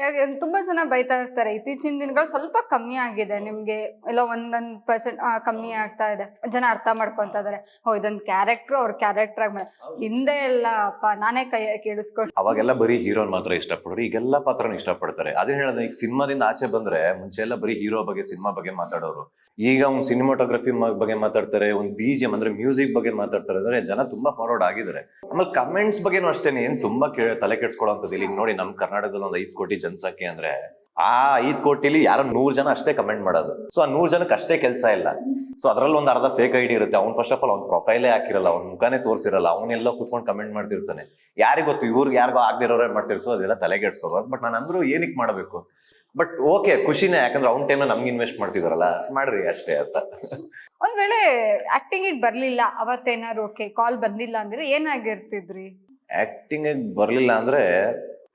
ಯಾಕೆ, ತುಂಬಾ ಜನ ಬೈತಾ ಇರ್ತಾರೆ. ಇತ್ತೀಚಿನ ದಿನಗಳು ಸ್ವಲ್ಪ ಕಮ್ಮಿ ಆಗಿದೆ. ನಿಮ್ಗೆ ಎಲ್ಲ ಒಂದೊಂದ್ ಪರ್ಸೆಂಟ್ ಕಮ್ಮಿ ಆಗ್ತಾ ಇದೆ. ಜನ ಅರ್ಥ ಮಾಡ್ಕೊಂತ ಇದಾರೆ. ಹೋ, ಇದೊಂದ್ ಕ್ಯಾರೆಕ್ಟರ್ ಅವ್ರ ಕ್ಯಾರೆಕ್ಟರ್ ಆಗಿ ಹಿಂದೆ ಎಲ್ಲ ಅಪ್ಪ, ನಾನೇ ಕೈ ಕೇಳಿಸ್ಕೊಂಡು ಅವಾಗೆಲ್ಲ ಬರೀ ಹೀರೋನ್ ಮಾತ್ರ ಇಷ್ಟಪಡೋರು. ಈಗೆಲ್ಲ ಪಾತ್ರನ ಇಷ್ಟಪಡ್ತಾರೆ. ಅದೇ ಹೇಳೋದು, ಈಗ ಸಿನಿಮಾದಿಂದ ಆಚೆ ಬಂದ್ರೆ ಮುಂಚೆ ಎಲ್ಲ ಬರೀ ಹೀರೋ ಬಗ್ಗೆ, ಸಿನಿಮಾ ಬಗ್ಗೆ ಮಾತಾಡೋರು. ಈಗ ಒಂದು ಸಿನಿಮಾಟೋಗ್ರಫಿ ಬಗ್ಗೆ ಮಾತಾಡ್ತಾರೆ, ಒಂದು ಬಿ ಅಂದ್ರೆ ಮ್ಯೂಸಿಕ್ ಬಗ್ಗೆ ಮಾತಾಡ್ತಾರೆ. ಅಂದ್ರೆ ಜನ ತುಂಬಾ ಫಾರ್ವರ್ಡ್ ಆಗಿದ್ದಾರೆ. ಆಮೇಲೆ ಕಮೆಂಟ್ಸ್ ಬಗ್ಗೆನೂ ಅಷ್ಟೇನೆ, ಏನ್ ತುಂಬಾ ತಲೆ ಕೆಡ್ಸ್ಕೊಳ್ಳೋಂಥದ್ದು ಈಗ ನೋಡಿ ನಮ್ಮ ಕರ್ನಾಟಕದಲ್ಲಿ ಒಂದು ಐದು ಕೋಟಿ ಜನಸಂಖ್ಯೆ ಅಂದ್ರೆ ಆ ಐದ್ ಕೋಟಿಲಿ ಯಾರೋ ನೂರ್ ಜನ ಅಷ್ಟೇ ಕಮೆಂಟ್ ಮಾಡೋದು. ಸೊ ಆ ನೂರ್ ಜನಕ್ಕೆ ಅಷ್ಟೇ ಕೆಲಸ ಇಲ್ಲ. ಸೊ ಅದ್ರಲ್ಲಿ ಒಂದು ಅರ್ಧ ಫೇಕ್ ಐಡಿ ಇರುತ್ತೆ. ಅವ್ನು ಫಸ್ಟ್ ಆಫ್ ಆಲ್ ಅವ್ನ ಪ್ರೊಫೈಲೇ ಹಾಕಿರಲ್ಲ ಅವ್ನ ಮುಖಾನೇ ತೋರಿಸಿರಲ್ಲ ಅವನೆಲ್ಲ ಕುತ್ಕೊಂಡು ಕಮೆಂಟ್ ಮಾಡ್ತಿರ್ತಾನೆ. ಯಾರಿಗ್ ಗೊತ್ತು? ಇವ್ರಿಗೆ ಯಾರಿಗೋ ಆಗದಿರೋರೇ ಮಾಡ್ತಿರ್ಸೋ ಅದೆಲ್ಲ ತಲೆಗೆಡ್ಸ್ಕೋಬಾರ್ದು ಬಟ್ ನಾನು ಅಂದ್ರೂ ಏನಕ್ಕೆ ಮಾಡಬೇಕು? ಬಟ್ ಓಕೆ ಖುಷಿನೇ. ಯಾಕಂದ್ರೆ ಅವ್ನ ಟೈಮ್ ನಮ್ಗೆ ಇನ್ವೆಸ್ಟ್ ಮಾಡ್ತಿದಾರಲ್ಲ. ಮಾಡ್ರಿ ಅಷ್ಟೇ ಅಂತ. ಒಂದ್ ವೇಳೆ ಆಕ್ಟಿಂಗ್ ಬರ್ಲಿಲ್ಲ ಅವತ್ತೇನಾರು ಓಕೆ ಕಾಲ್ ಬಂದಿಲ್ಲ ಅಂದ್ರೆ ಏನಾಗಿರ್ತಿದ್ರಿ ಆಕ್ಟಿಂಗ್ ಬರ್ಲಿಲ್ಲ ಅಂದ್ರೆ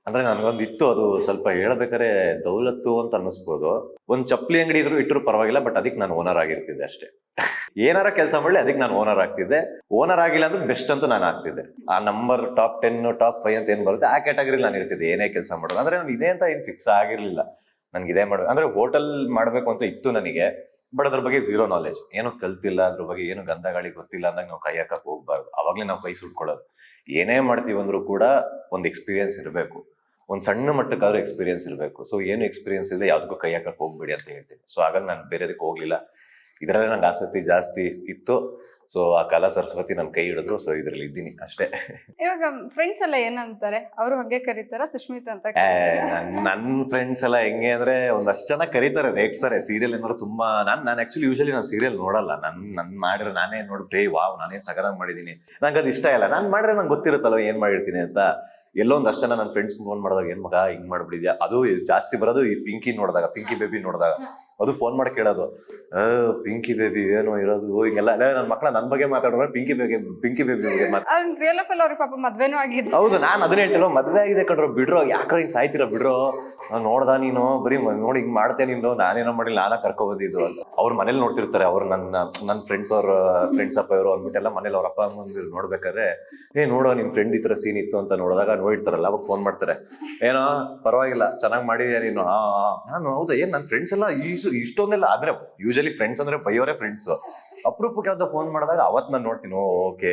ಅಂದ್ರೆ ನನ್ಗೊಂದು ಇತ್ತು ಅದು ಸ್ವಲ್ಪ ಹೇಳ್ಬೇಕಾದ್ರೆ ದೌಲತ್ತು ಅಂತ ಅನ್ನಿಸ್ಬೋದು. ಒಂದ್ ಚಪ್ಪಲಿ ಅಂಗಡಿ ಇದ್ರು ಇಟ್ಟರು ಪರವಾಗಿಲ್ಲ, ಬಟ್ ಅದಕ್ಕೆ ನಾನು ಓನರ್ ಆಗಿರ್ತಿದ್ದೆ ಅಷ್ಟೇ. ಏನಾರ ಕೆಲಸ ಮಾಡಲಿ, ಅದಕ್ಕೆ ನಾನು ಓನರ್ ಆಗ್ತಿದ್ದೆ. ಓನರ್ ಆಗಿಲ್ಲ ಅಂದ್ರೆ ಬೆಸ್ಟ್ ಅಂತ ನಾನು ಆಗ್ತಿದ್ದೆ. ಆ number top ten top five ಅಂತ ಏನ್ ಬರುತ್ತೆ, ಆ ಕ್ಯಾಟಗರಿ ನಾನು ಇರ್ತಿದ್ದೆ, ಏನೇ ಕೆಲಸ ಮಾಡೋದು. ಅಂದ್ರೆ ನಾನು ಇದೇ ಅಂತ ಏನ್ ಫಿಕ್ಸ್ ಆಗಿರ್ಲಿಲ್ಲ. ನನ್ಗೆ ಇದೇ ಮಾಡೋದು. ಅಂದ್ರೆ ಹೋಟೆಲ್ ಮಾಡ್ಬೇಕು ಅಂತ ಇತ್ತು ನನಗೆ, ಬಟ್ ಅದ್ರ ಬಗ್ಗೆ ಝೀರೋ ನಾಲೆಜ್ ಏನು ಕಲ್ತಿಲ್ಲ, ಅದ್ರ ಬಗ್ಗೆ ಏನು ಗಂಧ ಗಾಳಿ ಗೊತ್ತಿಲ್ಲ ಅಂದಾಗ ನಾವು ಕೈ ಹಾಕಕ್ ಹೋಗ್ಬಾರ್ದು. ಅವಾಗ್ಲೇ ನಾವು ಕೈ ಸುಟ್ಕೊಳ್ಳೋದು. ಏನೇ ಮಾಡ್ತೀವಿ ಅಂದ್ರೂ ಕೂಡ ಒಂದು ಎಕ್ಸ್ಪೀರಿಯನ್ಸ್ ಇರಬೇಕು. ಒಂದು ಸಣ್ಣ ಮಟ್ಟಕ್ಕಾದ್ರೂ ಎಕ್ಸ್ಪೀರಿಯನ್ಸ್ ಇರಬೇಕು. ಸೊ ಏನು ಎಕ್ಸ್ಪೀರಿಯನ್ಸ್ ಇದೆ ಯಾವ್ದಕ್ಕೂ ಕೈ ಹಾಕಕ್ಕೆ ಹೋಗ್ಬೇಡಿ ಅಂತ ಹೇಳ್ತೀನಿ. ಸೊ ಆಗ ನಾನು ಬೇರೆದಕ್ಕೆ ಹೋಗ್ಲಿಲ್ಲ. ಇದರಲ್ಲೇ ನಂಗೆ ಆಸಕ್ತಿ ಜಾಸ್ತಿ ಇತ್ತು. ಸೊ ಆ ಕಲಾ ಸರಸ್ವತಿ ನನ್ನ ಕೈ ಹಿಡಿದ್ರು ಸೊ ಇದ್ರಲ್ಲಿ ಇದ್ದೀನಿ ಅಷ್ಟೇ. ಇವಾಗ ಫ್ರೆಂಡ್ಸ್ ಎಲ್ಲ ಏನಂತಾರೆ? ಅವ್ರು ಹಂಗೆ ಕರೀತಾರ? ಸುಶ್ಮಿತ್ ಅಂತ ನನ್ನ ನನ್- ನನ್ ಫ್ರೆಂಡ್ಸ್ ಎಲ್ಲ ಹೆಂಗೆ ಅಂದ್ರೆ ಒಂದಷ್ಟು ಜನ ಕರೀತಾರೆ ರೇಗ್ಸ್ತಾರೆ. ಸೀರಿಯಲ್ ಏನಾದ್ರು ತುಂಬಾ ನಾನ್ ನಾನು ಆಕ್ಚುಲಿ ಯೂಶಲಿ ನಾನು ಸೀರಿಯಲ್ ನೋಡಲ್ಲ. ನನ್ ನನ್ ಮಾಡಿದ್ರೆ ನಾನೇ ಬೇ ವಾವ್ ನಾನೇ ಸಗದಾಗ ಮಾಡಿದೀನಿ. ನಂಗೆ ಅದು ಇಷ್ಟ ಇಲ್ಲ. ನಾನ್ ಮಾಡಿದ್ರೆ ನಂಗೆ ಗೊತ್ತಿರುತ್ತಲ್ಲ ಏನ್ ಮಾಡಿರ್ತೀನಿ ಅಂತ. ಎಲ್ಲೋ ಒಂದಷ್ಟು ಜನ ನನ್ನ ಫ್ರೆಂಡ್ಸ್ ಫೋನ್ ಮಾಡಿದಾಗ ಏನ್ ಮಗ ಹಿಂಗ್ ಮಾಡ್ಬಿಡಿದ್ಯಾ ಅದು ಜಾಸ್ತಿ ಬರೋದು ಈ ಪಿಂಕಿ ನೋಡಿದಾಗ ಪಿಂಕಿ ಬೇಬಿ ನೋಡಿದಾಗ. ಅದು ಫೋನ್ ಮಾಡಿ ಕೇಳೋದು ಪಿಂಕಿ ಬೇಬಿ ಏನೋ ಇರೋದು ಹಿಂಗೆಲ್ಲ? ನನ್ನ ಮಕ್ಕಳ ನನ್ ಬಗ್ಗೆ ಮಾತಾಡೋರು ಪಿಂಕಿ ಬಗ್ಗೆ ಪಿಂಕಿ ಬೇಬಿ ಬಗ್ಗೆ ಮಾತಾಡ ಅವ್ನ್ ರಿಯಲ್ ಆಫ್ ಅಲ್ಲಿ ಅವ್ರ ಪಾಪ ಮದ್ವೆನೂ ಆಗಿದೆ ಹೌದು ನಾನ್ ಅದನ್ನ ಹೇಳ್ತಿಲ್ಲ ಮದ್ವೆ ಆಗಿದೆ ಕಣ್ರೋ ಬಿಡ್ರೋ ಯಾಕೋ ಹಿಂಗ್ ಸಾಯ್ತಿರ ಬಿಡ್ರೋ? ನೋಡ್ದ ನೀನು? ಬರೀ ನೋಡಿ ಹಿಂಗ್ ಮಾಡ್ತೇನೆ ನೀನು? ನಾನೇನೋ ಮಾಡಿಲ್ಲ ನಾನ ಕರ್ಕೊ ಬಂದಿದ್ದು ಅಂತ. ಅವ್ರ ಮನೇಲಿ ನೋಡ್ತಿರ್ತಾರೆ, ಅವ್ರು ನನ್ನ ನನ್ನ ಫ್ರೆಂಡ್ಸ್ ಅವ್ರ ಫ್ರೆಂಡ್ಸ್ ಅಪ್ಪ ಇವರು ಅಂದ್ಬಿಟ್ಟೆಲ್ಲ ಮನೇಲಿ ಅವ್ರ ಅಪ್ಪ ಅಮ್ಮ ನೋಡ್ಬೇಕಾದ್ರೆ, ಏ ನೋಡೋ ನಿಮ್ ಫ್ರೆಂಡ್ ಈ ತರ ಸೀನ್ ಇತ್ತು ಅಂತ ನೋಡಿದಾಗ ನೋಡಿರ್ತಾರಲ್ಲ ಅವಾಗ ಫೋನ್ ಮಾಡ್ತಾರೆ. ಏನೋ, ಪರವಾಗಿಲ್ಲ, ಚೆನ್ನಾಗಿ ಮಾಡಿದ್ಯಾ ನೀನು. ನಾನು, ಹೌದಾ, ಏನ್ ನನ್ನ ಫ್ರೆಂಡ್ಸ್ ಎಲ್ಲ ಇಷ್ಟೊಂದೆಲ್ಲ ಅಂದ್ರೆ ಯೂಶಲಿ ಫ್ರೆಂಡ್ಸ್ ಅಂದ್ರೆ ಬೈಯೋರೇ ಫ್ರೆಂಡ್ಸ್ ಅಪರೂಪಕ್ಕೆ ಯಾವ್ದೋ ಫೋನ್ ಮಾಡಿದಾಗ ಅವತ್ ನಾನು ನೋಡ್ತೀನಿ ಓಕೆ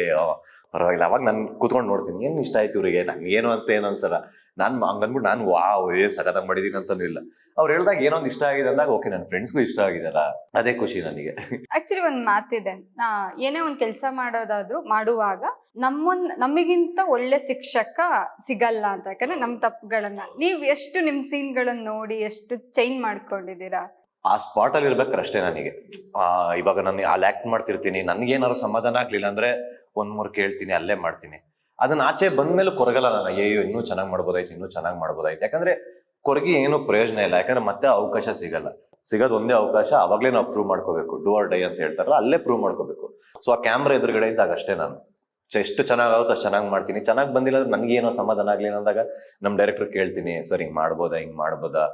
ಪರವಾಗಿಲ್ಲ, ಅವಾಗ ನಾನು ಕೂತ್ಕೊಂಡು ನೋಡ್ತೀನಿ, ಏನ್ ಇಷ್ಟ ಆಯ್ತು ಇವ್ರಿಗೆ? ನಂಗೆ ಏನು ಅಂತ ಏನು ಅನ್ಸಲ್ಲ. ನಾನ್ ಹಂಗನ್ಬಿಟ್ಟು ನಾನು ವಾ ಏನ್ ಸಖತ್ತಾಗಿ ಮಾಡಿದೀನಿ ಅಂತಾನು ಇಲ್ಲ. ಅವ್ರು ಹೇಳ್ದಾಗ ಏನೋ ಒಂದು ಇಷ್ಟ ಆಗಿದೆ ಅಂದಾಗ, ಓಕೆ ನನ್ನ ಫ್ರೆಂಡ್ಸ್ಗೂ ಇಷ್ಟ ಆಗಿದೆಲ್ಲ ಅದೇ ಖುಷಿ ನನಗೆ. ಆಕ್ಚುಲಿ ಒಂದ್ ಮಾತಿದೆ. ಆ, ಏನೇ ಒಂದ್ ಕೆಲಸ ಮಾಡೋದಾದ್ರೂ ಮಾಡುವಾಗ ನಮ್ಮೊಂದ್ ನಮಗಿಂತ ಒಳ್ಳೆ ಶಿಕ್ಷಕ ಸಿಗಲ್ಲ ಅಂತ. ಯಾಕಂದ್ರೆ ನಮ್ ತಪ್ಪುಗಳನ್ನ. ನೀವ್ ಎಷ್ಟು ನಿಮ್ ಸೀನ್ಗಳನ್ನ ನೋಡಿ ಎಷ್ಟು ಚೇಂಜ್ ಮಾಡ್ಕೊಂಡಿದ್ದೀರಾ? ಆ ಸ್ಪಾಟ್ ಅಲ್ಲಿ ಇರ್ಬೇಕಾರೆ ಅಷ್ಟೇ ನನಗೆ. ಆ ಇವಾಗ ನಾನು ಅಲ್ಲಿ ಆಕ್ಟ್ ಮಾಡ್ತಿರ್ತೀನಿ. ನನ್ಗೇನಾದ್ರು ಸಮಾಧಾನ ಆಗ್ಲಿಲ್ಲ ಅಂದ್ರೆ ಒಂದ್ ಮೂರ್ ಕೇಳ್ತೀನಿ ಅಲ್ಲೇ ಮಾಡ್ತೀನಿ. ಅದನ್ನ ಆಚೆ ಬಂದ್ಮೇಲೆ ಕೊರಗಲ್ಲ ನಾನು. ಅಯ್ಯೋ ಇನ್ನೂ ಚೆನ್ನಾಗಿ ಮಾಡ್ಬೋದಾಯ್ತು ಇನ್ನೂ ಚೆನ್ನಾಗಿ ಮಾಡ್ಬೋದಾಯ್ತು. ಯಾಕಂದ್ರೆ ಕೊರಗಿ ಏನು ಪ್ರಯೋಜನ ಇಲ್ಲ. ಯಾಕಂದ್ರೆ ಮತ್ತೆ ಅವಕಾಶ ಸಿಗಲ್ಲ. ಸಿಗೋದು ಒಂದೇ ಅವಕಾಶ, ಅವಾಗ್ಲೇ ನಾವು ಪ್ರೂವ್ ಮಾಡ್ಕೋಬೇಕು. ಡೂ ಆರ್ ಡೈ ಅಂತ ಹೇಳ್ತಾರಲ್ಲ, ಅಲ್ಲೇ ಪ್ರೂವ್ ಮಾಡ್ಕೋಬೇಕು. ಸೊ ಆ ಕ್ಯಾಮ್ರಾ ಎದುರುಗಡೆ ಇದ್ದಾಗ ಅಷ್ಟೇ ನಾನು. ಎಷ್ಟು ಚೆನ್ನಾಗಾಗುತ್ತೋ ಅಷ್ಟು ಚೆನ್ನಾಗಿ ಮಾಡ್ತೀನಿ. ಚೆನ್ನಾಗಿ ಬಂದಿಲ್ಲ ಅಂದ್ರೆ ನನಗೆ ಏನೋ ಸಮಾಧಾನ ಆಗ್ಲಿಲ್ಲ ಅಂದಾಗ ನಮ್ಮ ಡೈರೆಕ್ಟರ್ ಕೇಳ್ತೀನಿ, ಸರ್, ಹಿಂಗೆ ಮಾಡ್ಬೋದಾ ಹಿಂಗೆ ಮಾಡ್ಬೋದಾ?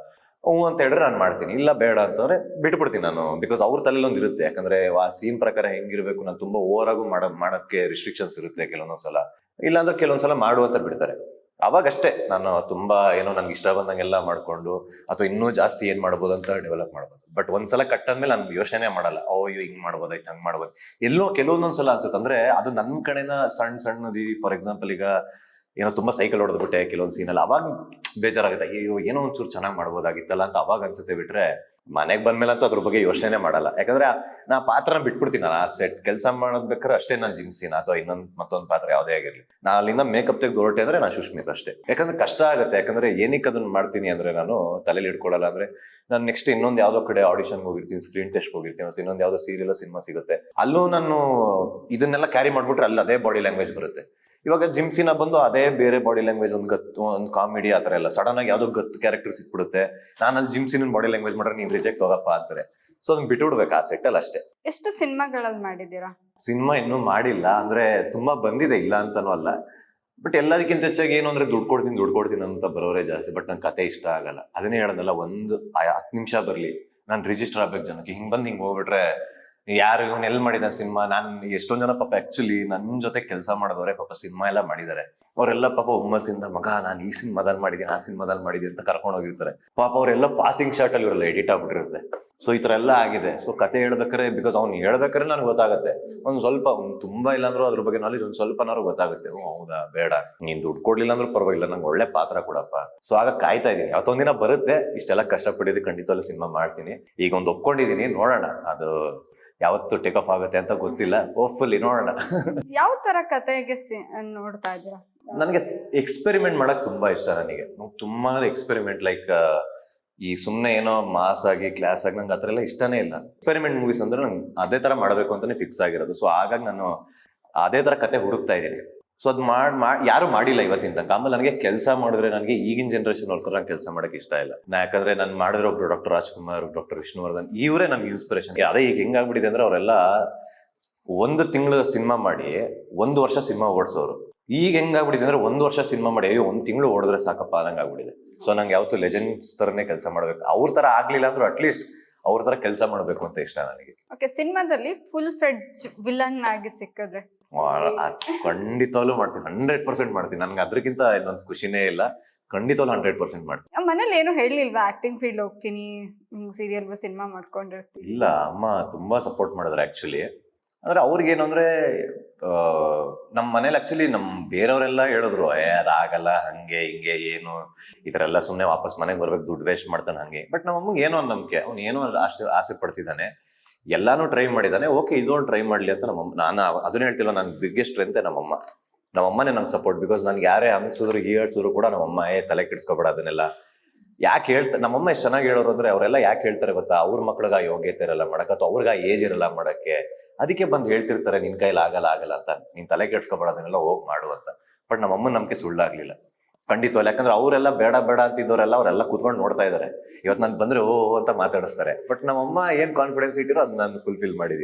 ಹ್ಞೂ ಅಂತ ಹೇಳಿದ್ರೆ ನಾನು ಮಾಡ್ತೀನಿ. ಇಲ್ಲ, ಬೇಡ ಅಂತಂದ್ರೆ ಬಿಟ್ಬಿಡ್ತೀನಿ ನಾನು. ಬಿಕಾಸ್ ಅವ್ರ ತಲೆಯಲ್ಲಿ ಒಂದು ಇರುತ್ತೆ. ಯಾಕಂದ್ರೆ ಆ ಸೀನ್ ಪ್ರಕಾರ ಹೆಂಗಿರ್ಬೇಕು, ನಾನು ತುಂಬಾ ಓವರ್ ಆಗು ಮಾಡೋ, ಮಾಡೋಕ್ಕೆ ರಿಸ್ಟ್ರಿಕ್ಷನ್ಸ್ ಇರುತ್ತೆ ಕೆಲವೊಂದೊಂದ್ಸಲ ಇಲ್ಲಾಂದ್ರೆ ಕೆಲವೊಂದ್ಸಲ ಮಾಡು ಅಂತ ಬಿಡ್ತಾರೆ. ಅವಾಗಷ್ಟೇ ನಾನು ತುಂಬಾ ಏನೋ ನನ್ಗೆ ಇಷ್ಟ ಬಂದಂಗೆಲ್ಲ ಮಾಡ್ಕೊಂಡು, ಅಥವಾ ಇನ್ನೂ ಜಾಸ್ತಿ ಏನ್ ಮಾಡ್ಬೋದು ಅಂತ ಡೆವಲಪ್ ಮಾಡ್ಬೋದು. ಬಟ್ ಒಂದ್ಸಲ ಕಟ್ಟಾದ್ಮೇಲೆ ನಾನು ಯೋಚನೆ ಮಾಡಲ್ಲ. ಓ ಅಯ್ಯೋ ಹಿಂಗ್ ಮಾಡ್ಬೋದಾಯ್ತು, ಹಂಗ್ ಮಾಡ್ಬೋದು ಎಲ್ಲೋ ಕೆಲವೊಂದೊಂದ್ಸಲ ಅನ್ಸುತ್ತೆ. ಅಂದ್ರೆ ಅದು ನನ್ನ ಕಡೆನ ಸಣ್ಣ ಸಣ್ಣದಿ ಫಾರ್ ಎಕ್ಸಾಂಪಲ್ ಈಗ ಏನೋ ತುಂಬಾ ಸೈಕಲ್ ಹೊಡೆದ್ಬಿಟ್ಟೆ ಕೆಲವೊಂದು ಸೀನಲ್ಲಿ ಅವಾಗ ಬೇಜಾರಾಗುತ್ತೆ. ಅಯ್ಯೋ ಏನೋ ಒಂಚೂರು ಚೆನ್ನಾಗಿ ಮಾಡ್ಬೋದಾಗಿತ್ತಲ್ಲ ಅಂತ ಅವಾಗ ಅನ್ಸುತ್ತೆ ಬಿಟ್ರೆ ಮನೆಗ್ ಬಂದ್ಮೇಲೆ ಅಂತೂ ಅದ್ರ ಬಗ್ಗೆ ಯೋಚನೆ ಮಾಡಲ್ಲ. ಯಾಕಂದ್ರೆ ನಾ ಪಾತ್ರನ ಬಿಟ್ಬಿಡ್ತೀನಿ ಆ ಸೆಟ್ ಕೆಲಸ ಮಾಡ್ಬೇಕಾದ್ರೆ ಅಷ್ಟೇ ನಾನು ಜಿಮ್ ಸೀನ್ ಅಥವಾ ಇನ್ನೊಂದ್ ಮತ್ತೊಂದು ಪಾತ್ರ ಯಾವುದೇ ಆಗಿರ್ಲಿ. ನಾ ಅಲ್ಲಿಂದ ಮೇಕಪ್ ತೆಗೆದು ಹೊರಟೆ ಅಂದ್ರೆ ನಾನು ಸುಷ್ಮಿತ್ ಅಷ್ಟೇ. ಯಾಕಂದ್ರೆ ಕಷ್ಟ ಆಗುತ್ತೆ. ಯಾಕಂದ್ರೆ ಏನಕ್ಕೆ ಅದನ್ನ ಮಾಡ್ತೀನಿ ಅಂದ್ರೆ ನಾನು ತಲೆಲಿ ಇಟ್ಕೊಳ್ಳಲ್ಲ ಅಂದ್ರೆ ನಾನು ನೆಕ್ಸ್ಟ್ ಇನ್ನೊಂದು ಯಾವ್ದೋ ಕಡೆ ಆಡಿಷನ್ ಹೋಗಿರ್ತೀನಿ ಸ್ಕ್ರೀನ್ ಟೆಸ್ಟ್ ಹೋಗಿರ್ತೀನಿ, ಮತ್ತೆ ಇನ್ನೊಂದು ಯಾವ್ದೋ ಸೀರಿಯಲ್ ಸಿನಿಮಾ ಸಿಗುತ್ತೆ. ಅಲ್ಲೂ ನಾನು ಇದನ್ನೆಲ್ಲ ಕ್ಯಾರಿ ಮಾಡ್ಬಿಟ್ರೆ ಅಲ್ಲಿ ಅದೇ ಬಾಡಿ ಲ್ಯಾಂಗ್ವೇಜ್ ಬರುತ್ತೆ. ಇವಾಗ ಜಿಮ್ ಸಿನ ಬಂದು ಅದೇ ಬೇರೆ ಬಾಡಿ ಲ್ಯಾಂಗ್ವೇಜ್ ಒಂದು ಗತ್ತು ಒಂದು ಕಾಮಿಡಿ ಆ ಥರ ಎಲ್ಲ. ಸಡನ್ ಆಗಿ ಯಾವ್ದೋ ಗತ್ತು ಕ್ಯಾರೆಕ್ಟರ್ ಸಿಕ್ಬಿಡುತ್ತೆ. ನಾನು ಅಲ್ಲಿ ಜಿಮ್ ಸೀನ್ ಬಾಡಿ ಲ್ಯಾಂಗ್ವೇಜ್ ಮಾಡ್ರೆ ನೀನ್ ರಿಜೆಕ್ಟ್ ಹೋಗಪ್ಪ ಅಂತಾರೆ. ಸೊ ಅದನ್ನ ಬಿಟ್ಬಿಡ್ಬೇಕು ಆ ಸೆಟ್ ಅಲ್ಲಿ ಅಷ್ಟೇ. ಎಷ್ಟು ಸಿನಿಮಾಗಳಲ್ಲಿ ಮಾಡಿದೀರಾ ಸಿನಿಮಾ ಇನ್ನೂ ಮಾಡಿಲ್ಲ. ಅಂದ್ರೆ ತುಂಬಾ ಬಂದಿದೆ ಇಲ್ಲ ಅಂತಾನೂ ಅಲ್ಲ. ಬಟ್ ಎಲ್ಲದಕ್ಕಿಂತ ಹೆಚ್ಚಾಗಿ ಏನು ಅಂದ್ರೆ ದುಡ್ಡು ಕೊಡ್ತೀನಿ ದುಡ್ಡು ಕೊಡ್ತೀನಿ ಅಂತ ಬರೋರೇ ಜಾಸ್ತಿ. ಬಟ್ ನಂಗೆ ಕತೆ ಇಷ್ಟ ಆಗಲ್ಲ. ಅದನ್ನೇ ಹೇಳೋದಲ್ಲ ಒಂದು ಹತ್ತು ನಿಮಿಷ ಬರಲಿ. ನಾನು ರಿಜಿಸ್ಟರ್ ಆಗ್ಬೇಕು ಜನಕ್ಕೆ. ಹಿಂಗ್ ಬಂದು ಹಿಂಗ್ ಹೋಗ್ಬಿಟ್ರೆ ಯಾರು ಇವನ್ ಎಲ್ಲಿ ಮಾಡಿದ ಸಿನಿಮಾ? ನಾನು ಎಷ್ಟೊಂದ್ ಜನ ಪಾಪ ಆಕ್ಚುಲಿ ನನ್ನ ಜೊತೆ ಕೆಲಸ ಮಾಡಿದವ್ರೆ ಪಾಪ ಸಿನಿಮಾ ಎಲ್ಲ ಮಾಡಿದ್ದಾರೆ. ಅವರೆಲ್ಲ ಪಾಪ ಹುಮ್ಮಸ್ಸಿಂದ, ಮಗ, ನಾನು ಈ ಸಿನಿಮಾದಲ್ಲಿ ಮಾಡಿದ್ದೀನಿ, ಆ ಸಿನಿಮಾದಲ್ಲಿ ಮಾಡಿದ್ದೀನಿ ಅಂತ ಕರ್ಕೊಂಡು ಹೋಗಿರ್ತಾರೆ. ಪಾಪ ಅವರೆಲ್ಲ ಪಾಸಿಂಗ್ ಶಾರ್ಟ್ ಅಲ್ಲಿ ಇರಲ್ಲ ಎಡಿಟ್ ಆಗ್ಬಿಟ್ಟಿರುತ್ತೆ. ಸೊ ಈ ತರ ಎಲ್ಲ ಆಗಿದೆ. ಸೊ ಕತೆ ಹೇಳ್ಬೇಕಾರೆ ಬಿಕಾಸ್ ಅವ್ನು ಹೇಳ್ಬೇಕಾರೆ ನನಗೆ ಗೊತ್ತಾಗುತ್ತೆ. ಒಂದ್ ಸ್ವಲ್ಪ ತುಂಬಾ ಇಲ್ಲಾಂದ್ರೂ ಅದ್ರ ಬಗ್ಗೆ ನಾಲೆಜ್ ಒಂದು ಸ್ವಲ್ಪನಾರು ಗೊತ್ತಾಗುತ್ತೆ. ಓ, ಹೌದಾ? ಬೇಡ. ನೀನ್ ದುಡ್ಡು ಕೊಡ್ಲಿಲ್ಲ ಅಂದ್ರೂ ಪರವಾಗಿಲ್ಲ. ನಂಗೆ ಒಳ್ಳೆ ಪಾತ್ರ ಕೊಡಪ್ಪ. ಸೊ ಆಗ ಕಾಯ್ತಾ ಇದೀನಿ. ದಿನ ಬರುತ್ತೆ. ಇಷ್ಟೆಲ್ಲ ಕಷ್ಟಪಟ್ಟಿದ್ದು ಖಂಡಿತವಾಗ್ಲೂ ಸಿನಿಮಾ ಮಾಡ್ತೀನಿ. ಈಗ ಒಂದು ಒಪ್ಕೊಂಡಿದೀನಿ. ನೋಡೋಣ. ಅದು ಯಾವತ್ತು ಟೇಕ್ ಆಫ್ ಆಗುತ್ತೆ ಅಂತ ಗೊತ್ತಿಲ್ಲ. ಹೋಪ್ಫುಲ್ಲಿ ನೋಡೋಣ. ಯಾವ ತರ ಕತೆಗೆ ನೋಡ್ತಾ ಇದ್ದೀರಾ? ನನಗೆ ಎಕ್ಸ್ಪೆರಿಮೆಂಟ್ ಮಾಡಕ್ ತುಂಬಾ ಇಷ್ಟ ನನಗೆ. ನಂಗ್ ತುಂಬಾ ಎಕ್ಸ್ಪೆರಿಮೆಂಟ್ ಲೈಕ್ ಈ ಸುಮ್ನೆ ಏನೋ ಮಾಸ್ ಆಗಿ ಕ್ಲಾಸ್ ಆಗಿ ನಂಗೆ ಆತರ ಎಲ್ಲ ಇಷ್ಟನೇ ಇಲ್ಲ. ಎಕ್ಸ್ಪೆರಿಮೆಂಟ್ ಮೂವೀಸ್ ಅಂದ್ರೆ ನಂಗೆ ಅದೇ ತರ ಮಾಡಬೇಕು ಅಂತಾನೆ ಫಿಕ್ಸ್ ಆಗಿರೋದು. ಸೊ ಹಾಗಾಗಿ ನಾನು ಅದೇ ತರ ಕತೆ ಹುಡುಕ್ತಾ ಇದ್ದೀನಿ. ಸೊ ಅದ್ ಮಾಡ್ ಯಾರು ಮಾಡಿಲ್ಲ ಇವತ್ತಿನ ತನಕ ಆಮೇಲೆ ನನಗೆ ಕೆಲಸ ಮಾಡಿದ್ರೆ ನನಗೆ ಈಗಿನ ಜನರೇಷನ್ ಅವ್ರ ತರ ಕೆಲಸ ಮಾಡೋಕೆ ಇಷ್ಟ ಇಲ್ಲ. ನಾ ಯಾಕಂದ್ರೆ ನಾನು ಮಾಡಿದ್ರೆ ಒಬ್ರು ಡಾಕ್ಟರ್ ರಾಜ್ಕುಮಾರ್ ಡಾಕ್ಟರ್ ವಿಷ್ಣುವರ್ಧನ್, ಇವರೇ ನಮ್ಗೆ ಇನ್ಸ್ಪಿರೇಷನ್ ಅದೇ ಈಗ ಹೆಂಗಾಗ್ಬಿಟ್ಟಿದೆ ಅಂದ್ರೆ ಅವರೆಲ್ಲ ಒಂದು ತಿಂಗಳು ಸಿನಿಮಾ ಮಾಡಿ, ಒಂದು ವರ್ಷ ಸಿನಿಮಾ ಓಡಿಸೋರು. ಈಗ ಹೆಂಗಾಗ್ಬಿಟ್ಟಿದೆ ಅಂದ್ರೆ ಒಂದು ವರ್ಷ ಸಿನಿಮಾ ಮಾಡಿ, ಅಯ್ಯೋ, ಒಂದು ತಿಂಗಳು ಓಡಿದ್ರೆ ಸಾಕಪ್ಪ ಅನ್ನಂಗ್ ಆಗ್ಬಿಟ್ಟಿದೆ. ಸೊ ನಂಗೆ ಯಾವತ್ತು ಲೆಜೆಂಡ್ಸ್ ತರನೇ ಕೆಲಸ ಮಾಡ್ಬೇಕು. ಅವ್ರ ತರ ಆಗ್ಲಿಲ್ಲ ಅಂದ್ರೂ ಅಟ್ಲೀಸ್ಟ್ ಅವ್ರ ತರ ಕೆಲಸ ಮಾಡ್ಬೇಕು ಅಂತ ಇಷ್ಟ ನನಗೆ. ಓಕೆ ಸಿನಿಮಾದಲ್ಲಿ ಫುಲ್ ಫ್ರೆಡ್ ವಿಲನ್ ಆಗಿ ಸಿಕ್ಕಿದ್ರೆ? ಖಂಡಿತವಾಗ್ಲೂ ಮಾಡ್ತೀನಿ. ಹಂಡ್ರೆಡ್ ಪರ್ಸೆಂಟ್ ಮಾಡ್ತೀನಿ. ನನ್ಗೆ ಅದಕ್ಕಿಂತ ಇನ್ನೊಂದು ಖುಷಿನೇ ಇಲ್ಲ. ಖಂಡಿತವಾಗ್ಲೂ ಹಂಡ್ರೆಡ್ ಪರ್ಸೆಂಟ್ ಮಾಡ್ತೀನಿ. ಮನೇಲಿ ಏನು ಹೇಳಿಲ್ವಾ? ಆಕ್ಟಿಂಗ್ ಫೀಲ್ಡ್ ಹೋಗ್ತೀನಿ ಹಿಂಗ್ ಸೀರಿಯಲ್ ಸಿನಿಮಾ ಮಾಡ್ಕೊಂಡಿರ್ತೀನಿ. ಇಲ್ಲ ಅಮ್ಮ ತುಂಬಾ ಸಪೋರ್ಟ್ ಮಾಡಿದ್ರು ಆಕ್ಚುಲಿ ಅಂದ್ರೆ ಅವ್ರಿಗೇನು ಅಂದ್ರೆ ನಮ್ಮ ನಮ್ ಮನೇಲಿ ಆಕ್ಚುಲಿ ನಮ್ ಬೇರೆಯವರೆಲ್ಲ ಹೇಳಿದ್ರು ಏ ಅದಾಗಲ್ಲ ಹಂಗೆ ಹಿಂಗೆ ಏನು? ಈ ಥರ ಎಲ್ಲ ಸುಮ್ಮನೆ ವಾಪಸ್ ಮನೆಗೆ ಬರ್ಬೇಕು ದುಡ್ಡು ವೇಸ್ಟ್ ಮಾಡ್ತಾನೆ ಹಂಗೆ. ಬಟ್ ನಮ್ಮ ಅಮ್ಮಗೆ ಏನೋ ಒಂದು ನಂಬಿಕೆ. ಅವ್ನು ಏನೋ ಆಸೆ ಆಸೆ ಪಡ್ತಿದ್ದಾನೆ. ಎಲ್ಲಾನು ಟ್ರೈ ಮಾಡಿದಾನೆ ಓಕೆ ಇದೊಂದು ಟ್ರೈ ಮಾಡ್ಲಿ ಅಂತ ನಮ್ಮಮ್ಮ, ನಾನು ಅದನ್ನ ಹೇಳ್ತಿಲ್ಲ ನನ್ನ ಬಿಗ್ಗೆಸ್ಟ್ ಸ್ಟ್ರೆಂತೆ ನಮ್ಮಮ್ಮ. ನಮ್ಮಮ್ಮನೇ ನಂಗೆ ಸಪೋರ್ಟ್ ಬಿಕಾಸ್ ನನ್ಗೆ ಯಾರೇ ಅನ್ಸಿದ್ರು ಹೀಯಾಡ್ಸಿದ್ರು ಕೂಡ ನಮ್ಮಮ್ಮ ಏ ತಲೆ ಕೆಡ್ಸ್ಕೊಬೇಡ ಅದನ್ನೆಲ್ಲ. ಯಾಕೆ ಹೇಳ್ತಾ, ನಮ್ಮಮ್ಮ ಎಷ್ಟು ಚೆನ್ನಾಗಿ ಹೇಳೋರು ಅಂದ್ರೆ, ಅವರೆಲ್ಲ ಯಾಕೆ ಹೇಳ್ತಾರೆ ಗೊತ್ತಾ? ಅವ್ರ ಮಕ್ಳಿಗೆ ಯೋಗ್ಯತೆ ಇರಲ್ಲ ಮಾಡಕ್ಕೆ ಅಥವಾ ಅವ್ರಿಗೆ ಏಜ್ ಇರಲ್ಲ ಮಾಡಕ್ಕೆ. ಅದಕ್ಕೆ ಬಂದು ಹೇಳ್ತಿರ್ತಾರೆ, ನಿನ್ ಕೈಲಿ ಆಗಲ್ಲ ಆಗಲ್ಲ ಅಂತ. ನೀನ್ ತಲೆ ಕೆಡ್ಸ್ಕೊಬೇಡ, ಅದನ್ನೆಲ್ಲ ಹೋಗ್ ಮಾಡು ಅಂತ. ಬಟ್ ನಮ್ಮಮ್ಮನ ನಂಬಿಕೆ ಸುಳ್ಳಾಗ್ಲಿಲ್ಲ. ಖಂಡಿತವಲ್ಲ. ಯಾಕಂದ್ರೆ ಅವರೆಲ್ಲ ಬೇಡ ಬೇಡ ಅಂತಿದ್ದವರೆಲ್ಲ ಅವರೆಲ್ಲ ಕೂತ್ಕೊಂಡು ನೋಡ್ತಾ ಇದ್ದಾರೆ. ಇವತ್ತು ನಾನು ಬಂದ್ರೆ ಓ ಅಂತ ಮಾತಾಡಿಸ್ತಾರೆ. ಬಟ್ ನಮ್ಮಮ್ಮ ಏನ್ ಕಾನ್ಫಿಡೆನ್ಸ್ ಇಟ್ಟಿರೋ ಅದನ್ನ ನಾನು ಫುಲ್ಫಿಲ್ ಮಾಡ್ತಾರ?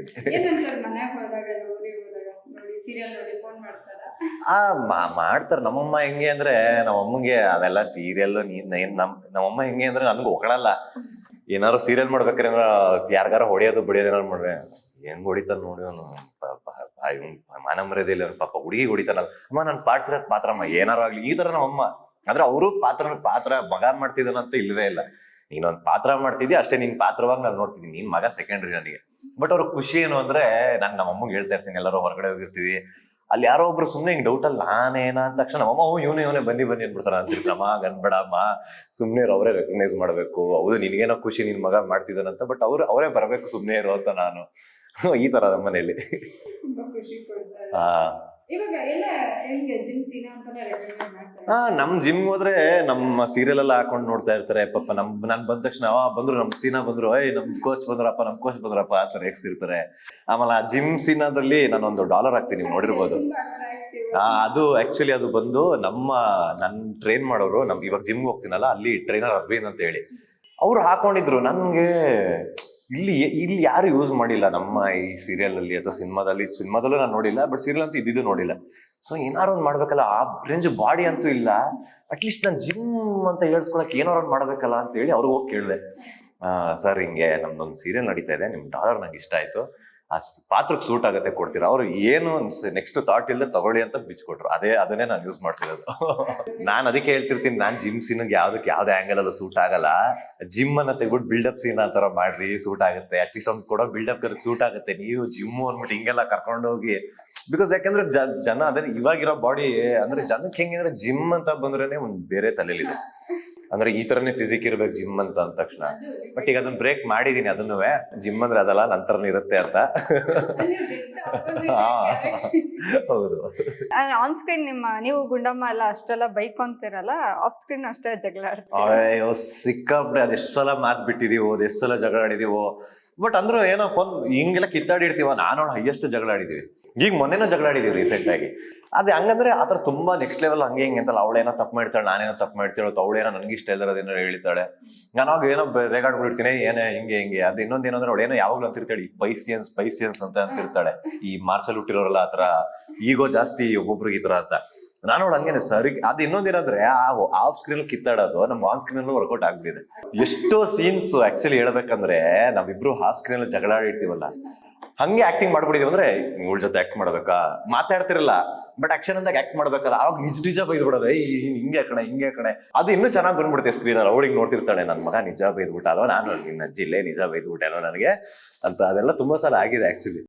ಆ ಮಾಡ್ತಾರೆ. ನಮ್ಮಮ್ಮ ಹೆಂಗೆ ಅಂದ್ರೆ ನಮ್ಮಮ್ಮಂಗೆ ಅವೆಲ್ಲ ಸೀರಿಯಲ್ ನೀನ್ ಏನ್ ನಮ್ ನಮ್ಮಮ್ಮ ಹೆಂಗೆ ಅಂದ್ರೆ ನನ್ಗೆ ಹೊಗಳಲ್ಲ. ಏನಾರು ಸೀರಿಯಲ್ ಮಾಡ್ಬೇಕಾರೆ ಏನಾರ ಯಾರಿಗಾರ ಹೊಡೆಯೋದು ಬಿಡಿಯೋದು ಏನಾರು ಮಾಡ್ರೆ ಏನ್ ಹೊಡಿತಾರ ನೋಡಿ ಅವನು ಮಾನ ಮರ್ಯಾದೆ ಇಲ್ಲ ಪಾಪ ಹುಡುಗಿ ಹೊಡಿತಾರಲ್ಲ ಅಮ್ಮ, ನಾನು ಪಾತ್ರ ಅಮ್ಮ ಏನಾರು ಆಗ್ಲಿ, ಈ ತರ ನಮ್ಮಮ್ಮ. ಆದ್ರೆ ಅವರು ಪಾತ್ರ ಪಾತ್ರ ಮಗ ಮಾಡ್ತಿದ್ದಾನಂತ ಇಲ್ವೇ ಇಲ್ಲ. ನೀನೊಂದ್ ಪಾತ್ರ ಮಾಡ್ತಿದ್ಯಾ, ಅಷ್ಟೇ ನಿನ್ ಪಾತ್ರವಾಗಿ ನಾನು ನೋಡ್ತಿದ್ದೀನಿ ನೀನ್ ಮಗ ಸೆಕೆಂಡ್ರಿ ನನಗೆ. ಬಟ್ ಅವ್ರ ಖುಷಿ ಏನು ಅಂದ್ರೆ, ನಾನು ನಮ್ಮ ಅಮ್ಮಗೆ ಹೇಳ್ತಾ ಇರ್ತೀನಿ, ಎಲ್ಲರೂ ಹೊರಗಡೆ ಹೋಗಿರ್ತೀವಿ. ಅಲ್ಲಿ ಯಾರೋ ಒಬ್ರು ಸುಮ್ನೆ ಹಿಂಗ್ ಡೌಟ್ ಅಲ್ಲಿ, ನಾನೇನ ಅಂದ ತಕ್ಷಣ ನಮ್ಮಮ್ಮ ಓ, ಇವನು, ಇವನೇ, ಬನ್ನಿ ಬನ್ನಿ ಅಂದ್ಬಿಡ್ತಾರ ಗನ್ಬೇಡಮ್ಮ ಸುಮ್ನೆ ಇರೋ, ಅವರೇ ರೆಕಗ್ನೈಸ್ ಮಾಡ್ಬೇಕು. ಹೌದು, ನಿನ್ಗೇನೋ ಖುಷಿ, ನಿನ್ ಮಗ ಮಾಡ್ತಿದ್ದಾನಂತ ಬಟ್ ಅವ್ರು, ಅವರೇ ಬರ್ಬೇಕು ಸುಮ್ನೆ ಇರೋ ಅಂತ ನಾನು. ಈ ತರ ನಮ್ಮ ಮನೆಯಲ್ಲಿ. ಆ ನಮ್ ಜಿಮ್ ಹೋದ್ರೆ ನಮ್ಮ ಸೀರಿಯಲ್ ಎಲ್ಲ ಹಾಕೊಂಡು ನೋಡ್ತಾ ಇರ್ತಾರೆ. ಪಾಪ ನಮ್ ನಾನ್ ಬಂದ ತಕ್ಷಣ ಆ ಬಂದ್ರು ನಮ್ ಸೀನಾ ಬಂದ್ರು. ಏಯ್ ನಮ್ ಕೋಚ್ ಬಂದ್ರಪ್ಪ ನಮ್ ಕೋಚ್ ಬಂದ್ರಪ್ಪ ಆ ತರ ಎಕ್ಸಿರ್ತಾರೆ ಆಮೇಲೆ ಆ ಜಿಮ್ ಸೀನಾದಲ್ಲಿ ನಾನೊಂದು ಡಾಲರ್ ಹಾಕ್ತೀನಿ ನೀವು ನೋಡಿರ್ಬೋದು. ಅದು ಆಕ್ಚುಲಿ ಅದು ಬಂದು ನಮ್ಮ ನನ್ ಟ್ರೈನ್ ಮಾಡೋರು ನಮ್ ಇವಾಗ ಜಿಮ್ ಹೋಗ್ತೀನಲ್ಲ ಅಲ್ಲಿ ಟ್ರೈನರ್ ಅರವಿಂದ್ ಅಂತ ಹೇಳಿ. ಅವ್ರು ಹಾಕೊಂಡಿದ್ರು. ನನ್ಗೆ ಇಲ್ಲಿ ಇಲ್ಲಿ ಯಾರು ಯೂಸ್ ಮಾಡಿಲ್ಲ ನಮ್ಮ ಈ ಸೀರಿಯಲ್ ಅಲ್ಲಿ ಅಥವಾ ಸಿನಿಮಾದಲ್ಲಿ? ಸಿನಿಮಾದಲ್ಲೂ ನಾನು ನೋಡಿಲ್ಲ ಬಟ್ ಸೀರಿಯಲ್ ಅಂತೂ ಇದ್ದಿದ್ದು ನೋಡಿಲ್ಲ. ಸೊ ಏನಾರು ಒಂದು ಮಾಡ್ಬೇಕಲ್ಲ? ಆ ರೇಂಜ್ ಬಾಡಿ ಅಂತೂ ಇಲ್ಲ. ಅಟ್ಲೀಸ್ಟ್ ನಾನು ಜಿಮ್ ಅಂತ ಹೇಳ್ಕೊಳಕ್ ಏನಾರು ಒಂದು ಮಾಡ್ಬೇಕಲ್ಲ ಅಂತ ಹೇಳಿ ಅವ್ರಿಗೆ ಹೋಗಿ ಕೇಳಿದೆ. ಸರ್, ಹಿಂಗೆ ನಮ್ದೊಂದು ಸೀರಿಯಲ್ ನಡೀತಾ ಇದೆ. ನಿಮ್ ಡಾಲರ್ ನಂಗೆ ಇಷ್ಟ ಆಯ್ತು. ಆ ಪಾತ್ರಕ್ಕೆ ಸೂಟ್ ಆಗುತ್ತೆ ಕೊಡ್ತೀರಾ? ಅವ್ರು ಏನು ನೆಕ್ಸ್ಟ್ ಥಾಟ್ ಇಲ್ಲದೆ ತಗೊಳ್ಳಿ ಅಂತ ಬಿಚ್ಕೊಟ್ರು. ಅದೇ, ಅದನ್ನೇ ನಾನು ಯೂಸ್ ಮಾಡ್ತಿರೋದು. ನಾನು ಅದಕ್ಕೆ ಹೇಳ್ತಿರ್ತೀನಿ, ನಾನು ಜಿಮ್ ಸೀನಿಗೆ ಯಾವ್ದಕ್ಕೆ ಯಾವ್ದೇ ಆ್ಯಂಗಲ್ ಅದು ಸೂಟ್ ಆಗಲ್ಲ. ಜಿಮ್ ಅನ್ನ ತೆಗ್ಬಿಟ್ಟು ಬಿಲ್ಡಪ್ ಸೀನ್ ಆ ಥರ ಮಾಡ್ರಿ ಸೂಟ್ ಆಗುತ್ತೆ. ಅಟ್ಲೀಸ್ಟ್ ಅವ್ನು ಕೊಡೋ ಬಿಲ್ಡಪ್ ಸೂಟ್ ಆಗುತ್ತೆ. ನೀವು ಜಿಮ್ ಅಂದ್ಬಿಟ್ಟು ಹಿಂಗೆಲ್ಲ ಕರ್ಕೊಂಡು ಹೋಗಿ. ಬಿಕಾಸ್ ಯಾಕಂದ್ರೆ ಜನ ಅದೇ ಇವಾಗಿರೋ ಬಾಡಿ ಅಂದ್ರೆ ಜನಕ್ಕೆ ಹೆಂಗೆ ಅಂದ್ರೆ ಜಿಮ್ ಅಂತ ಬಂದ್ರೇನೆ ಒಂದು ಬೇರೆ ತಲೆಲಿದೆ ಅಂದ್ರೆ ಈ ತರನೇ ಫಿಸಿಕ್ ಇರ್ಬೇಕು ಜಿಮ್ ಅಂತ ಅಂದ ತಕ್ಷಣ. ಬಟ್ ಈಗ ಅದನ್ನ ಬ್ರೇಕ್ ಮಾಡಿದೀನಿ ಅದನ್ನು ಜಿಮ್ ಅಂದ್ರೆ ಅದಲ್ಲ ನಂತರ ಇರುತ್ತೆ ಅಂತ. ಹೌದು. ಆನ್ ಸ್ಕ್ರೀನ್ ನಿಮ್ಮ ನೀವು ಗುಂಡಮ್ಮ ಎಲ್ಲ ಅಷ್ಟೆಲ್ಲ ಬೈಕ್ ಅಂತೀರಲ್ಲ ಆಫ್ ಸ್ಕ್ರೀನ್ ಅಷ್ಟೇ ಜಗಳ ಅಯ್ಯೋ ಸಿಕ್ಕಾಪಟ್ಟೆ ಅದೆಷ್ಟು ಸಲ ಮಾತ್ ಬಿಟ್ಟಿದೀವೋ ಅದೆಷ್ಟು ಸಲ ಜಗಳ ಆಡಿದೀವೋ. ಬಟ್ ಅಂದ್ರೂ ಏನೋ ಫೋನ್ ಹಿಂಗೆಲ್ಲ ಕಿತ್ತಾಡಿರ್ತೀವ ನಾನು ಹೈಯೆಸ್ಟ್ ಜಗಳ ಆಡಿದೀವಿ. ಈಗ ಮೊನ್ನೆನೂ ಜಗಳ ಆಡಿದೀವಿ ರೀಸೆಂಟ್ ಆಗಿ. ಅದೇ ಹಂಗಂದ್ರೆ ಆತರ ತುಂಬಾ ನೆಕ್ಸ್ಟ್ ಲೆವೆಲ್ ಹಂಗೆ ಹಿಂಗೆ ಅಂತಲ್ಲ, ಅವಳೇನೋ ತಪ್ಪು ಮಾಡ್ತಾಳೆ, ನಾನೇನೋ ತಪ್ಪು ಮಾಡ್ತಿರೋ ಅವಳೇನೋ ನನಗೆ ಇಷ್ಟ ಇಲ್ಲದೇನೋ ಹೇಳ್ತಾಳೆ ನಾನು ಅವಾಗ ಏನೋ ರೇಗಾಡ್ಬಿಡ್ತೀನಿ ಏನೇ ಹಿಂಗೆ ಹಿಂಗೆ, ಅದು ಇನ್ನೊಂದ್ ಏನಂದ್ರೆ ಅವಳೇನೋ ಯಾವಾಗ್ಲೂ ಅಂತಿರ್ತಾಳೆ ಪೈಸಿಯನ್ಸ್ ಪೈಸಿಯನ್ಸ್ ಅಂತ ಅಂತಿರ್ತಾಳೆ. ಈ ಮಾರ್ಸಲ್ ಹುಟ್ಟಿರೋರಲ್ಲ ಆತರ ಈಗೋ ಜಾಸ್ತಿ ಒಬ್ಬೊಬ್ರಿಗೆ ಈ ತರ ಅಂತ. ನಾನು ನೋಡ್ ಹಂಗೇನೆ ಸರಿ ಅದು ಇನ್ನೊಂದೇನಾದ್ರೆ ಆಫ್ ಸ್ಕ್ರೀನ್ ಕಿತ್ತಾಡೋದು ನಮ್ಗೆ ಆನ್ ಸ್ಕ್ರೀನ್ ವರ್ಕೌಟ್ ಆಗ್ಬಿಟ್ಟಿದೆ. ಎಷ್ಟೋ ಸೀನ್ಸ್ ಆಕ್ಚುಲಿ ಹೇಳ್ಬೇಕಂದ್ರೆ ನಾವಿಬ್ರು ಹಾಫ್ ಸ್ಕ್ರೀನ್ ಅಲ್ಲಿ ಜಗಳ ಇಡ್ತೀವಲ್ಲ ಹಂಗೆ ಆಕ್ಟಿಂಗ್ ಮಾಡ್ಬಿಟ್ಟಿದೀವಿ ಅಂದ್ರೆ ಇವಳ ಜೊತೆ ಆಕ್ಟ್ ಮಾಡ್ಬೇಕಾ? ಮಾತಾಡ್ತಿರಲ್ಲ. ಬಟ್ ಆಕ್ಷನ್ ಅಂದಾಗ ಆಕ್ಟ್ ಮಾಡ್ಬೇಕಲ್ಲ. ಅವಾಗ ನಿಜ ನಿಜ ಬೈದ್ಬಿಡೋದು. ಹಿಂಗೆ ಕಣೆ ಹಿಂಗೆ ಕಣೆ. ಅದು ಇನ್ನೂ ಚೆನ್ನಾಗಿ ಬಂದ್ಬಿಡುತ್ತೆ ಸ್ಕ್ರೀನ್ ಅಲ್ಲಿ. ಅವಳಿಗೆ ನೋಡ್ತಿರ್ತಾಳೆ ನನ್ನ ಮಗ ನಿಜ ಬೈದ್ಬಿಟ್ಟ ಅಲ್ವಾ ನಾನು ನಿನ್ನ ಜಿಲ್ಲೆ ನಿಜ ಬೈದ್ಬಿಟ್ಟೆ ಅಲ್ವಾ ನನಗೆ? ಅಂತ ಅದೆಲ್ಲ ತುಂಬಾ ಸಲ ಆಗಿದೆ ಆಕ್ಚುಲಿ